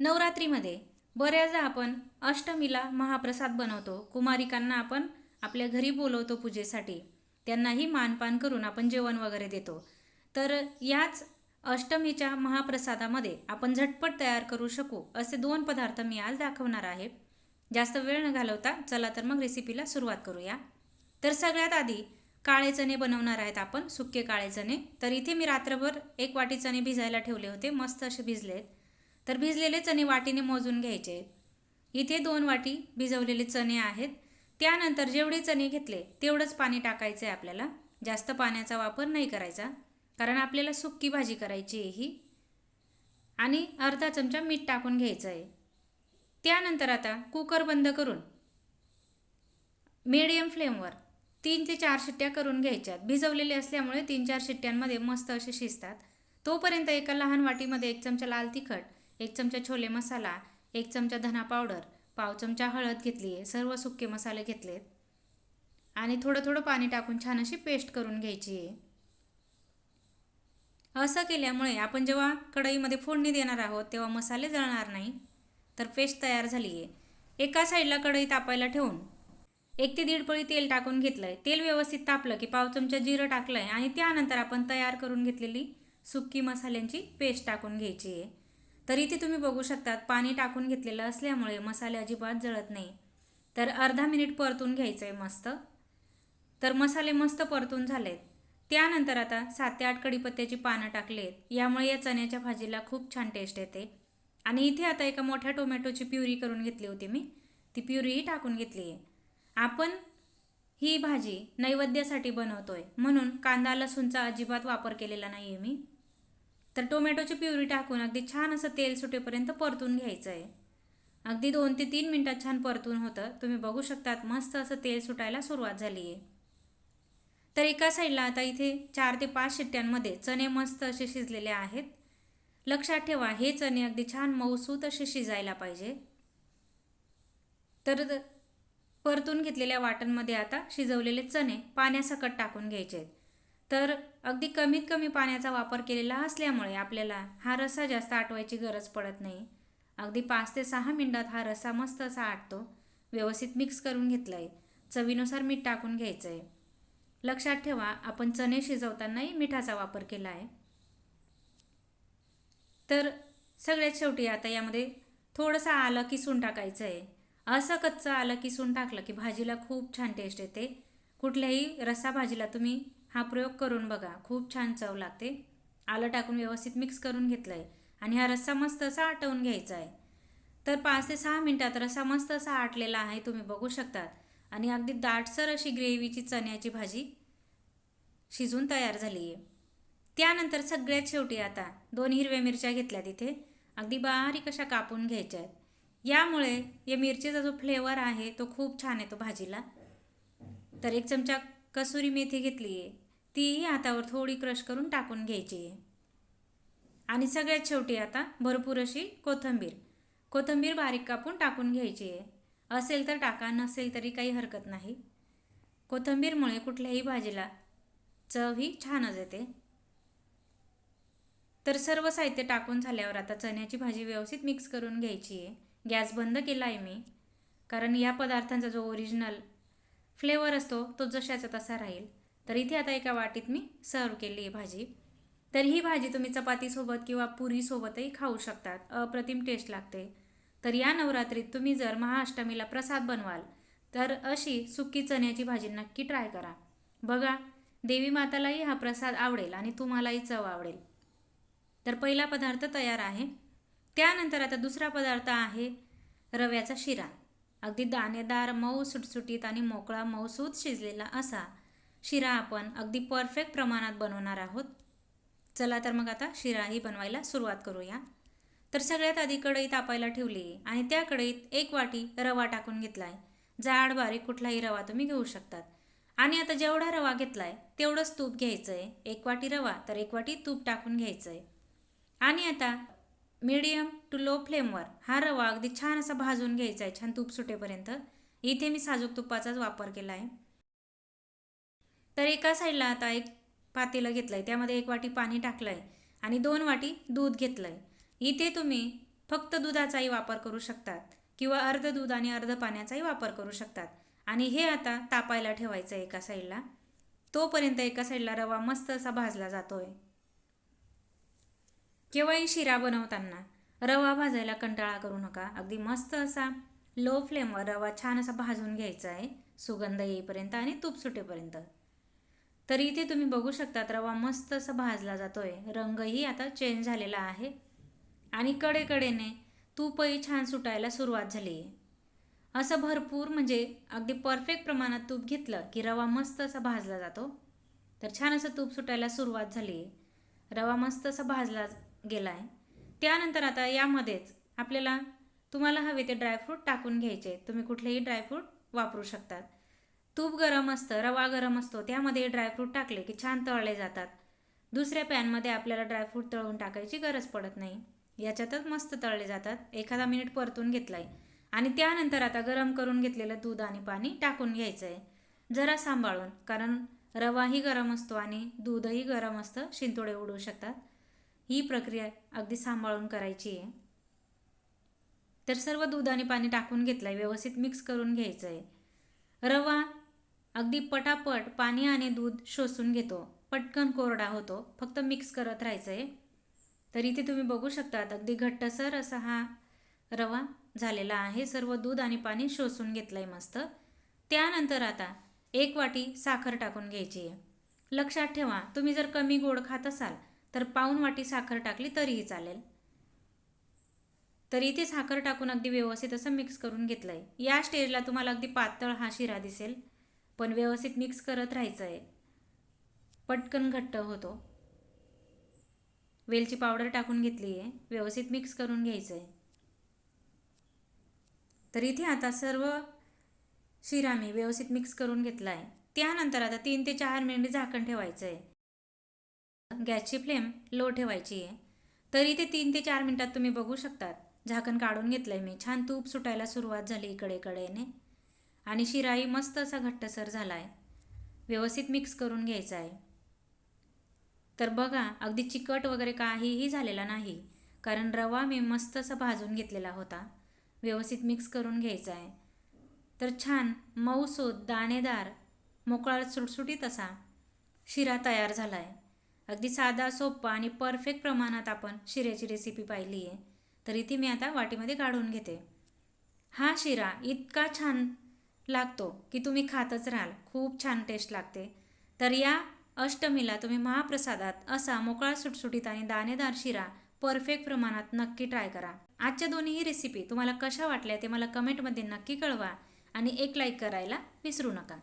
नवरात्रीमध्ये बऱ्याचदा आपण अष्टमीला महाप्रसाद बनवतो. कुमारिकांना आपण आपल्या घरी बोलवतो पूजेसाठी. त्यांनाही मानपान करून आपण जेवण वगैरे देतो. तर याच अष्टमीच्या महाप्रसादामध्ये आपण झटपट तयार करू शकू असे दोन पदार्थ मी आज दाखवणार आहे. जास्त वेळ न घालवता चला तर मग रेसिपीला सुरुवात करूया. तर सगळ्यात आधी काळे चणे बनवणार आहेत आपण. सुके काळे चणे. तर इथे मी रात्रभर एक वाटी चणे भिजायला ठेवले होते. मस्त असे भिजलेत. तर भिजलेले चणे वाटीने मोजून घ्यायचे. आहेत इथे दोन वाटी भिजवलेले चणे आहेत. त्यानंतर जेवढे चणे घेतले तेवढंच पाणी टाकायचं आहे आपल्याला. जास्त पाण्याचा वापर नाही करायचा कारण आपल्याला सुक्की भाजी करायची आहे ही. आणि अर्धा चमचा मीठ टाकून घ्यायचं आहे त्यानंतर आता कुकर बंद करून मीडियम फ्लेमवर तीन ते चार शिट्ट्या करून घ्यायच्यात. भिजवलेले असल्यामुळे तीन चार शिट्ट्यांमध्ये मस्त असे शिजतात. तोपर्यंत एका लहान वाटीमध्ये एक चमचा लाल तिखट एक चमचा छोले मसाला एक चमचा धना पावडर पाव चमचा हळद घेतली आहे सर्व सुके मसाले घेतलेत. आणि थोडं थोडं पाणी टाकून छान अशी पेस्ट करून घ्यायची आहे. असं केल्यामुळे आपण जेव्हा कढईमध्ये फोडणी देणार आहोत तेव्हा मसाले जळणार नाही. तर पेस्ट तयार झाली आहे एका साईडला कढई तापायला ठेवून एक ते दीड पळी तेल टाकून घेतलं आहे तेल व्यवस्थित तापलं की पाव चमचा जिरं टाकलं आहे आणि त्यानंतर आपण तयार करून घेतलेली सुक्की मसाल्यांची पेस्ट टाकून घ्यायची आहे. तर इथे तुम्ही बघू शकतात. पाणी टाकून घेतलेलं असल्यामुळे मसाले अजिबात जळत नाही. तर अर्धा मिनिट परतून घ्यायचं आहे मस्त. तर मसाले मस्त परतून झालेत. त्यानंतर आता सात ते आठ कढीपत्त्याची पानं टाकलेत. यामुळे या चण्याच्या भाजीला खूप छान टेस्ट येते. आणि इथे आता एका मोठ्या टोमॅटोची प्युरी करून घेतली होती मी. ती प्युरीही टाकून घेतली आहे. आपण ही भाजी नैवेद्यासाठी बनवतोय. म्हणून कांदा लसूणचा अजिबात वापर केलेला नाही आहे मी. तर टोमॅटोची प्युरी टाकून अगदी छान असं तेल सुटेपर्यंत परतून घ्यायचं आहे. अगदी दोन ते तीन मिनटात छान परतून होतं. तुम्ही बघू शकतात मस्त असं तेल सुटायला सुरुवात झाली आहे. तर एका साईडला आता इथे चार ते पाच शिट्ट्यांमध्ये चणे मस्त असे शिजलेले आहेत. लक्षात ठेवा हे चणे अगदी छान मऊसूत असे शिजायला पाहिजे. तर परतून घेतलेल्या वाटणमध्ये आता शिजवलेले चणे पाण्यासकट टाकून घ्यायचे आहेत. तर अगदी कमीत कमी पाण्याचा वापर केलेला असल्यामुळे आपल्याला हा रस्सा जास्त आटवायची गरज पडत नाही. अगदी पाच ते सहा मिनटात हा रस्सा मस्त असा आटतो. व्यवस्थित मिक्स करून घेतला आहे चवीनुसार मीठ टाकून घ्यायचं आहे लक्षात ठेवा आपण चणे शिजवतानाही मिठाचा वापर केला आहे तर सगळ्यात शेवटी आता यामध्ये थोडंसं आलं किसून टाकायचं आहे असं कच्चं आलं किसून टाकलं की भाजीला खूप छान टेस्ट येते. कुठल्याही रस्सा भाजीला तुम्ही हा प्रयोग करून बघा. खूप छान चव लागते. आलं टाकून व्यवस्थित मिक्स करून घेतलं आहे आणि हा रस्सा मस्त असा आटवून घ्यायचा आहे तर पाच ते सहा मिनटात रस्सा मस्त असा आटलेला आहे तुम्ही बघू शकतात. आणि अगदी दाटसर अशी ग्रेव्हीची चण्याची भाजी शिजून तयार झाली आहे त्यानंतर सगळ्यात शेवटी आता दोन हिरव्या मिरच्या घेतल्या तिथे अगदी बारीक अशा कापून घ्यायच्या आहेत यामुळे या मिरचीचा जो फ्लेवर आहे तो खूप छान येतो भाजीला. तर एक चमचा कसुरी मेथी घेतली आहे. तीही हातावर थोडी क्रश करून टाकून घ्यायची आहे. आणि सगळ्यात शेवटी आता भरपूर अशी कोथिंबीर. कोथिंबीर बारीक कापून टाकून घ्यायची आहे. असेल तर टाका नसेल तरी काही हरकत नाही. कोथिंबीरमुळे कुठल्याही भाजीला चव ही छानच येते. तर सर्व साहित्य टाकून झाल्यावर आता चण्याची भाजी व्यवस्थित मिक्स करून घ्यायची आहे. गॅस बंद केला आहे मी. कारण या पदार्थांचा जो ओरिजिनल फ्लेवर असतो तो जशाचा तसा राहील. तर इथे आता एका वाटीत मी सर्व केली आहे भाजी. तर ही भाजी तुम्ही चपातीसोबत किंवा पुरीसोबतही खाऊ शकतात. अप्रतिम टेस्ट लागते. तर या नवरात्रीत तुम्ही जर महाअष्टमीला प्रसाद बनवाल तर अशी सुकी चण्याची भाजी नक्की ट्राय करा. बघा देवी मातालाही हा प्रसाद आवडेल आणि तुम्हालाही चव आवडेल. तर पहिला पदार्थ तयार आहे. त्यानंतर आता दुसरा पदार्थ आहे रव्याचा शिरा. अगदी दाणेदार मऊ सुटसुटीत आणि मोकळा मऊसूत शिजलेला असा. शिरा आपण अगदी परफेक्ट प्रमाणात बनवणार आहोत. चला तर मग आता शिराही बनवायला सुरुवात करूया. तर सगळ्यात आधी कढई तापायला ठेवली आणि त्या कढईत एक वाटी रवा टाकून घेतला आहे जाड बारीक कुठलाही रवा तुम्ही घेऊ शकतात. आणि आता जेवढा रवा घेतला आहे तेवढंच तूप घ्यायचं आहे एक वाटी रवा तर एक वाटी तूप टाकून घ्यायचं आहे आणि आता मीडियम टू लो फ्लेमवर हा रवा अगदी छान असा भाजून घ्यायचा आहे छान तूप सुटेपर्यंत. इथे मी साजूक तुपाचाच वापर केला आहे. तर एका साईडला आता एक पातेलं घेतलं आहे त्यामध्ये एक वाटी पाणी टाकलं आहे आणि दोन वाटी दूध घेतलं आहे इथे तुम्ही फक्त दुधाचाही वापर करू शकतात किंवा अर्ध दूध आणि अर्ध पाण्याचाही वापर करू शकतात. आणि हे आता तापायला ठेवायचं आहे एका साईडला तोपर्यंत एका साईडला रवा मस्त असा भाजला जातो आहे केव्हाही शिरा बनवताना रवा भाजायला कंटाळा करू नका. अगदी मस्त असा लो फ्लेमवर रवा छान असा भाजून घ्यायचा आहे. सुगंध येईपर्यंत आणि तूप सुटेपर्यंत. तर इथे तुम्ही बघू शकतात रवा मस्त असा भाजला जातोय. रंगही आता चेंज झालेला आहे. आणि कडेकडेने तूपही छान सुटायला सुरुवात झाली आहे. असं भरपूर म्हणजे अगदी परफेक्ट प्रमाणात तूप घेतलं की रवा मस्त असा भाजला जातो. तर छान असं तूप सुटायला सुरुवात झाली आहे. रवा मस्त असा भाजला गेला आहे त्यानंतर आता यामध्येच आपल्याला तुम्हाला हवे ते ड्रायफ्रूट टाकून घ्यायचे. तुम्ही कुठलेही ड्रायफ्रूट वापरू शकतात. तूप गरम असतं रवा गरम असतो त्यामध्ये ड्रायफ्रूट टाकले की छान तळले जातात. दुसऱ्या पॅनमध्ये आपल्याला ड्रायफ्रूट तळून टाकायची गरज पडत नाही. याच्यातच मस्त तळले जातात. एखादा मिनिट परतून घेतला आहे आणि त्यानंतर आता गरम करून घेतलेलं दूध आणि पाणी टाकून घ्यायचं आहे जरा सांभाळून कारण रवाही गरम असतो आणि दूधही गरम असतं शिंतोडे उडू शकतात. ही प्रक्रिया अगदी सांभाळून करायची आहे. तर सर्व दूध आणि पाणी टाकून घेतलं आहे व्यवस्थित मिक्स करून घ्यायचं आहे रवा अगदी पटापट पाणी आणि दूध शोषून घेतो. पटकन कोरडा होतो फक्त मिक्स करत राहायचं आहे तर इथे तुम्ही बघू शकतात अगदी घट्टसर असा हा रवा झालेला आहे. सर्व दूध आणि पाणी शोषून घेतलं आहे मस्त. त्यानंतर आता एक वाटी साखर टाकून घ्यायची आहे. लक्षात ठेवा तुम्ही जर कमी गोड खात असाल तर पाऊन वाटी साखर टाकली तरीही चालेल. तर इथे साखर टाकून अगदी व्यवस्थित असं मिक्स करून घेतलं आहे या स्टेजला तुम्हाला अगदी पातळ हा शिरा दिसेल पण व्यवस्थित मिक्स करत राहायचं आहे पटकन घट्ट होतो. वेलची पावडर टाकून घेतली आहे व्यवस्थित मिक्स करून घ्यायचं आहे तर इथे आता सर्व शिरा मी व्यवस्थित मिक्स करून घेतला आहे त्यानंतर आता तीन ते चार मिनिट झाकण ठेवायचं आहे गॅसची फ्लेम लो ठेवायची आहे. तरी ते तीन ते चार मिनटात तुम्ही बघू शकतात. झाकण काढून घेतलं आहे मी. छान तूप सुटायला सुरुवात झाली इकडे कडेने. आणि शिराही मस्त असा घट्टसर झाला आहे व्यवस्थित मिक्स करून घ्यायचा आहे तर बघा अगदी चिकट वगैरे काहीही झालेला नाही. कारण रवा मी मस्त असा भाजून घेतलेला होता. व्यवस्थित मिक्स करून घ्यायचा आहे तर छान मऊसूत दाणेदार मोकळा सुटसुटीत असा शिरा तयार झाला आहे अगदी साधा सोप्पा आणि परफेक्ट प्रमाणात आपण शिऱ्याची रेसिपी पाहिली आहे. तरी ती मी आता वाटीमध्ये काढून घेते. हा शिरा इतका छान लागतो की तुम्ही खातच राहाल. खूप छान टेस्ट लागते. तर या अष्टमीला तुम्ही महाप्रसादात असा मोकळा सुटसुटीत आणि दाणेदार शिरा परफेक्ट प्रमाणात नक्की ट्राय करा. आजच्या दोन्हीही रेसिपी तुम्हाला कशा वाटल्या ते मला कमेंटमध्ये नक्की कळवा आणि एक लाईक करायला विसरू नका.